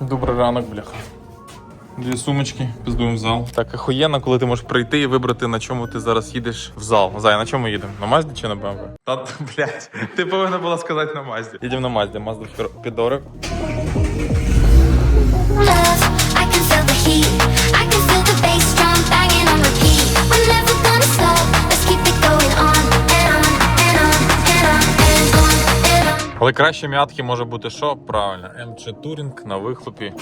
Добрий ранок, бляха. Дві сумочки, піздуємо в зал. Так охуєнно, коли ти можеш прийти і вибрати, на чому ти зараз їдеш в зал. Зай, на чому їдемо? На Мазді чи на БМВ? Та блядь, ти повинна була сказати на Мазді. Їдемо на Мазді, Мазда підорик. Але краще м'ятки може бути що? Правильно, МЧ Турінг на вихлопі.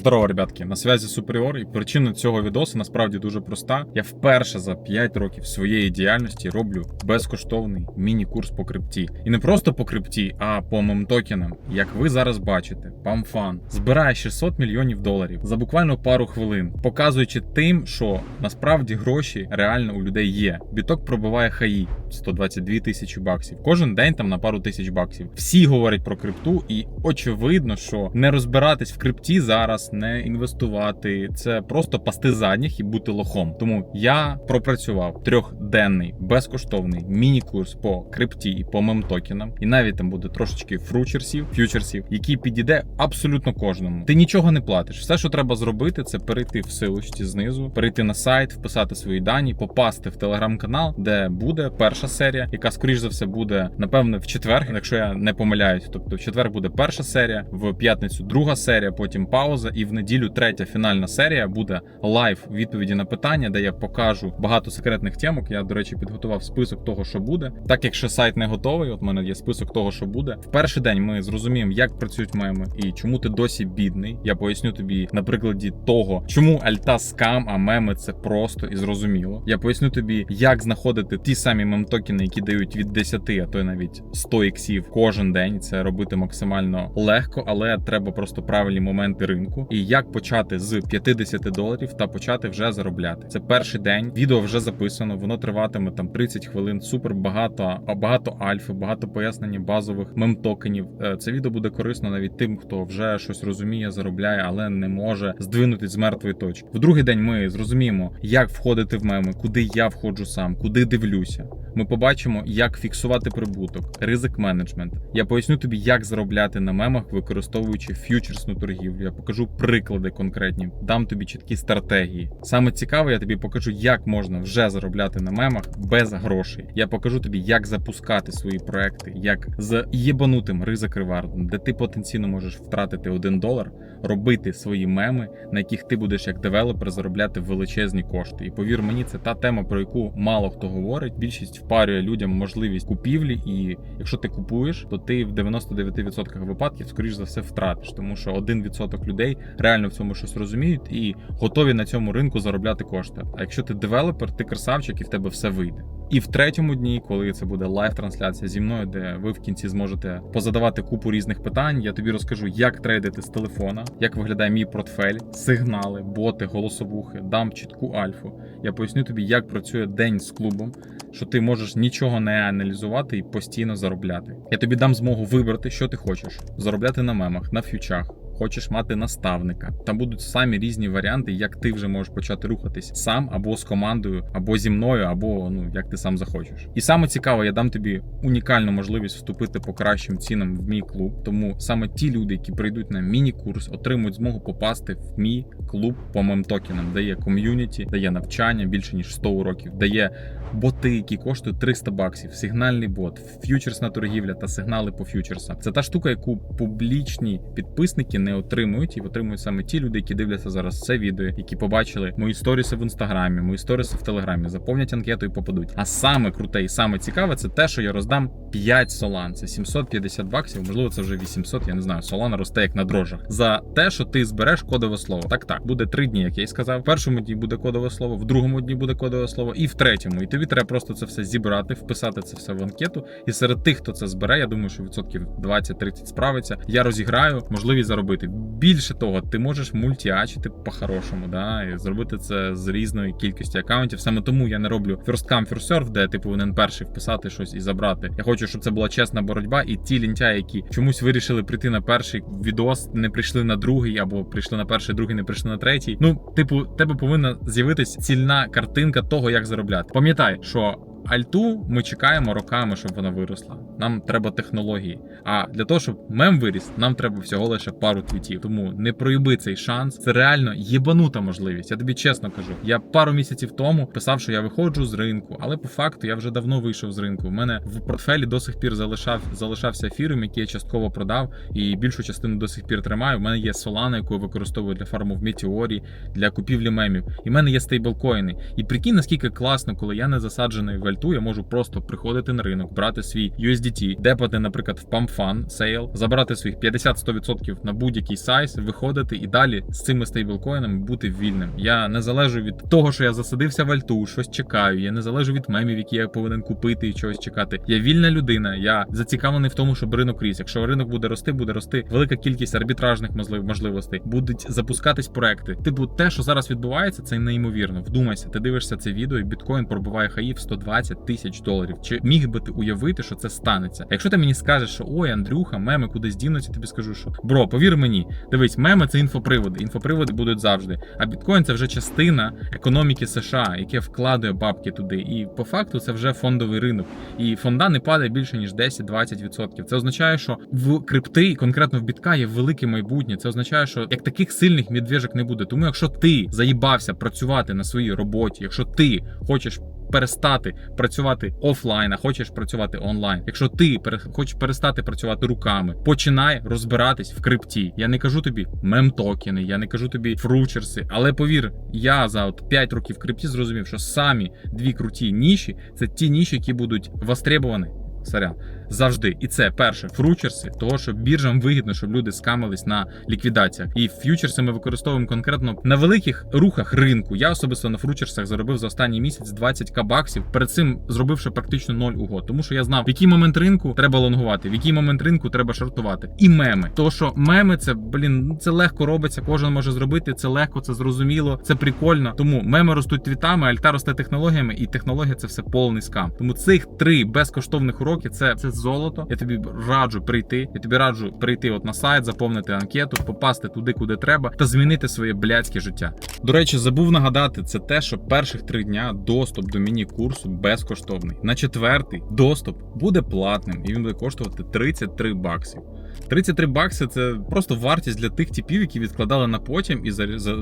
Здорово, ребятки, на связі Суперіор, і причина цього відосу насправді дуже проста. Я вперше за 5 років своєї діяльності роблю безкоштовний міні-курс по крипті. І не просто по крипті, а по мемтокенам. Як ви зараз бачите, памфан збирає 600 мільйонів доларів за буквально пару хвилин, показуючи тим, що насправді гроші реально у людей є. Біток пробиває хаї 122 тисячі баксів. Кожен день там на пару тисяч баксів. Всі говорять про крипту, і очевидно, що не розбиратись в крипті зараз, не інвестувати, це просто пасти задніх і бути лохом. Тому я пропрацював трьохденний безкоштовний міні-курс по крипті і по мемтокенам. І навіть там буде трошечки фручерсів, ф'ючерсів, який підійде абсолютно кожному. Ти нічого не платиш. Все, що треба зробити, це перейти в силочці знизу, перейти на сайт, вписати свої дані, попасти в телеграм-канал, де буде перша серія, яка скоріш за все буде напевно в четвер, якщо я не помиляюсь. Тобто в четвер буде перша серія, в п'ятницю друга серія, потім пауза, і в неділю третя фінальна серія буде лайв відповіді на питання, де я покажу багато секретних темок. Я, до речі, підготував список того, що буде. Так як ще сайт не готовий, от в мене є список того, що буде. В перший день ми зрозуміємо, як працюють меми і чому ти досі бідний. Я поясню тобі на прикладі того, чому альта скам, а меми це просто і зрозуміло. Я поясню тобі, як знаходити ті самі мемтокени, які дають від 10, а то й навіть 100 іксів кожен день. Це робити максимально легко, але треба просто правильні моменти ринку. І як почати з 50 доларів та почати вже заробляти. Це перший день. Відео вже записано. Воно триватиме там 30 хвилин. Супер багато, багато альфи, багато пояснення базових мемтокенів. Е, Це відео буде корисно навіть тим, хто вже щось розуміє, заробляє, але не може здвинутись з мертвої точки. В другий день ми зрозуміємо, як входити в меми, куди я входжу сам, куди дивлюся. Ми побачимо, як фіксувати прибуток, ризик менеджмент. Я поясню тобі, як заробляти на мемах, використовуючи ф'ючерсну торгівлю. Я покажу приклади конкретні, дам тобі чіткі стратегії. Саме цікаве, я тобі покажу, як можна вже заробляти на мемах без грошей. Я покажу тобі, як запускати свої проекти, як з єбанутим ризик ревардом, де ти потенційно можеш втратити один долар, робити свої меми, на яких ти будеш як девелопер заробляти величезні кошти. І повір мені, це та тема, про яку мало хто говорить. Більшість впарює людям можливість купівлі, і якщо ти купуєш, то ти в 99% випадків, скоріш за все, втратиш, тому що 1% людей реально в цьому щось розуміють і готові на цьому ринку заробляти кошти. А якщо ти девелопер, ти красавчик і в тебе все вийде. І в третьому дні, коли це буде лайв-трансляція зі мною, де ви в кінці зможете позадавати купу різних питань, я тобі розкажу, як трейдити з телефона, як виглядає мій портфель, сигнали, боти, голосовухи, дам чітку альфу. Я поясню тобі, як працює день з клубом, що ти можеш нічого не аналізувати і постійно заробляти. Я тобі дам змогу вибрати, що ти хочеш: заробляти на мемах, на ф'ючах. Хочеш мати наставника. Там будуть самі різні варіанти, як ти вже можеш почати рухатись сам або з командою, або зі мною, або ну як ти сам захочеш. І саме цікаве, я дам тобі унікальну можливість вступити по кращим цінам в мій клуб. Тому саме ті люди, які прийдуть на міні-курс, отримують змогу попасти в мій клуб по мемтокенам, де є ком'юніті, де є навчання більше ніж 100 уроків, де є боти, які коштують 300 баксів, сигнальний бот, ф'ючерсна торгівля та сигнали по ф'ючерсам. Це та штука, яку публічні підписники не отримують, і отримують саме ті люди, які дивляться зараз це відео, які побачили мої сторіси в інстаграмі, мої сторіси в телеграмі, заповнять анкету і попадуть. А саме круте і саме цікаве це те, що я роздам 5 солан. Це 750 баксів, можливо, це вже 800, я не знаю. Солана росте як на дрожжах. За те, що ти збереш кодове слово. Так, так, буде три дні, як я й сказав. В першому дні буде кодове слово, в другому дні буде кодове слово, і в третьому. І тобі треба просто це все зібрати, вписати це все в анкету. І серед тих, хто це збере, я думаю, що відсотків 20-30 справиться. Я розіграю можливість заробити. Більше того, ти можеш мультіачити по-хорошому, да, і зробити це з різної кількості акаунтів. Саме тому я не роблю first come, first serve, де ти повинен перший вписати щось і забрати. Я хочу, щоб це була чесна боротьба, і ті лінтяї, які чомусь вирішили прийти на перший відос, не прийшли на другий, або прийшли на перший, другий, не прийшли на третій. Ну, типу, тебе повинна з'явитись цільна картинка того, як заробляти. Пам'ятай, що альту ми чекаємо роками, щоб вона виросла. Нам треба технології. А для того, щоб мем виріс, нам треба всього лише пару твітів. Тому не проїби цей шанс. Це реально єбанута можливість. Я тобі чесно кажу. Я пару місяців тому писав, що я виходжу з ринку, але по факту я вже давно вийшов з ринку. У мене в портфелі до сих пір залишав залишався ефіром, який я частково продав, і більшу частину до сих пір тримаю. У мене є Solana, яку я використовую для фарму в Метеорі, для купівлі мемів. І в мене є стейблкоїни. І прикинь, наскільки класно, коли я не засаджений в альту, я можу просто приходити на ринок, брати свій USDT, депати, наприклад, в PumpFun Sale, забрати своїх 50-100% на будь-який сайз, виходити і далі з цими стейблкоїнами бути вільним. Я не залежу від того, що я засадився в альту, щось чекаю. Я не залежу від мемів, які я повинен купити і чогось чекати. Я вільна людина, я зацікавлений в тому, щоб ринок ріс. Якщо ринок буде рости, буде рости велика кількість арбітражних можливостей, будуть запускатись проекти. Типу, те, що зараз відбувається, це неймовірно. Вдумайся, ти дивишся це відео, і біткоін пробуває хаїв 120 20 тисяч доларів. Чи міг би ти уявити, що це станеться? Якщо ти мені скажеш, що ой, Андрюха, меми кудись дінуться, тобі скажу, що бро, повір мені, дивись, меми це інфоприводи. Інфоприводи будуть завжди. А біткоін це вже частина економіки США, яке вкладує бабки туди. І по факту це вже фондовий ринок. І фонда не падає більше ніж 10-20%. Це означає, що в крипти, конкретно в бітка, є велике майбутнє. Це означає, що як таких сильних медвежок не буде. Тому якщо ти заїбався працювати на своїй роботі, якщо ти хочеш Перестати працювати офлайн, а хочеш працювати онлайн. Якщо ти хочеш перестати працювати руками, починай розбиратись в крипті. Я не кажу тобі мемтокени, я не кажу тобі фручерси, але повір, я за от 5 років крипті зрозумів, що самі дві круті ніші це ті ніші, які будуть востребовані. Сорян, завжди. І це перше фручерси, того що біржам вигідно, щоб люди скамились на ліквідаціях. І ф'ючерси ми використовуємо конкретно на великих рухах ринку. Я особисто на фручерсах заробив за останній місяць 20 к баксів. Перед цим зробивши практично 0 угод. Тому що я знав, в який момент ринку треба лонгувати, в який момент ринку треба шортувати. І меми. То що меми, це блін, це легко робиться, кожен може зробити. Це легко, це зрозуміло, це прикольно. Тому меми ростуть твітами, альта росте технологіями, і технологія це все повний скам. Тому цих три безкоштовних уроки це, це золото. Я тобі раджу прийти. Я тобі раджу прийти от на сайт, заповнити анкету, попасти туди, куди треба, та змінити своє блядське життя. До речі, забув нагадати, це те, що перших три дня доступ до міні-курсу безкоштовний. На четвертий доступ буде платним і він буде коштувати 33 баксів. 33 бакси це просто вартість для тих типів, які відкладали на потім і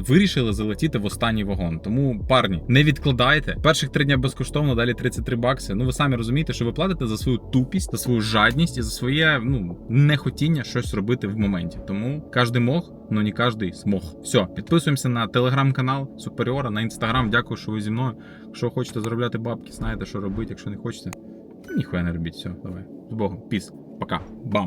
вирішили залетіти в останній вагон. Тому, парні, не відкладайте. Перших три дня безкоштовно, далі 33 бакси. Ну ви самі розумієте, що ви платите за свою тупість, за свою жадність і за своє ну нехотіння щось робити в моменті. Тому кожен мог, ну не кожен смог. Все, підписуємося на телеграм-канал Суперіора, на інстаграм. Дякую, що ви зі мною. Якщо хочете заробляти бабки, знаєте, що робити. Якщо не хочете, ніхуя не робіть. Все, давай. З Богом. Піс. Пока. Бам.